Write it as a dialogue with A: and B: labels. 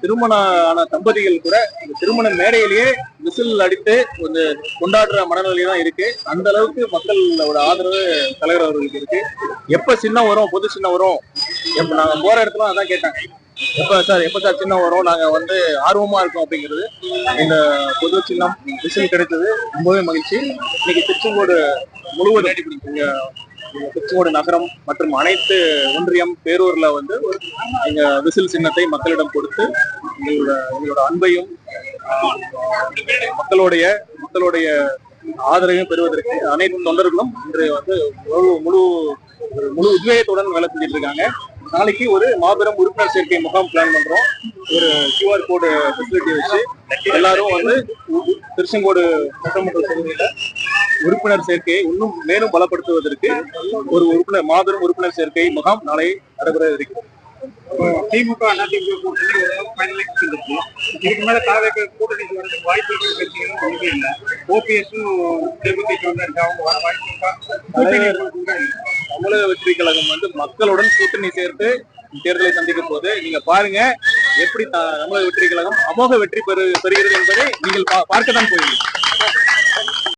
A: திருமண ஆன தம்பதிகள் கூட இந்த திருமண மேடையிலேயே விசில் அடித்து ஒரு கொண்டாடுற மனநிலை தான் இருக்கு. அந்த அளவுக்கு மக்களோட ஆதரவு தலைவர் அவர்களுக்கு இருக்கு. எப்ப சின்ன வரும் பொது சின்ன வரும்? எப்ப நாங்க போற இடத்துல அதான் கேட்டாங்க. எப்ப சார் எப்ப சார் சின்னம் வரும்? நாங்க வந்து ஆர்வமா இருக்கோம் அப்படிங்கிறது. இந்த பொது சின்னம் விசில் கிடைத்தது ரொம்பவே மகிழ்ச்சி. இன்னைக்கு திருச்செங்கோடு முழுவதும் திருச்செங்கோடு நகரம் மற்றும் அனைத்து ஒன்றியம் பேரூர்ல வந்து ஒரு எங்க விசில் சின்னத்தை மக்களிடம் கொடுத்து எங்களோட எங்களோட அன்பையும் மக்களுடைய மக்களுடைய ஆதரவையும் பெறுவதற்கு அனைத்து தொண்டர்களும் இன்று வந்து முழு முழு ஒரு முழு உத்வேகத்துடன் வேலை செஞ்சுட்டு இருக்காங்க. நாளைக்கு ஒரு மாபெரும் உறுப்பினர் சேர்க்கை முகாம் பிளான் பண்றோம். ஒரு கியூஆர் கோடு ஃபெசிலிட்டி வச்சு எல்லாரும் வந்து திருச்செங்கோடு சட்டமன்ற தொகுதியில உறுப்பினர் சேர்க்கையை இன்னும் மேலும் பலப்படுத்துவதற்கு ஒரு உறுப்பினர் மாபெரும் உறுப்பினர் சேர்க்கை முகாம் நாளை நடைபெற இருக்கிறது
B: திமுக அதிமுக கூட்டணி இதுக்கு மேல தாவேக்க கூட்டணி வரதுக்கு வாய்ப்பு இருக்கிற கட்சிகளும் ஒன்றுமே இல்லை. ஓபிஎஸும் தேமுதிக வந்திருக்கு அவங்க வர வாய்ப்பு இருக்கா.
A: தமிழக வெற்றி கழகம் வந்து மக்களுடன் கூட்டணி சேர்த்து தேர்தலை சந்திக்க போது நீங்க பாருங்க எப்படி தமிழக வெற்றி கழகம் அமோக வெற்றி பெறு பெறுகிறது என்பதை நீங்கள் பார்க்கத்தான் போகிறீர்கள்.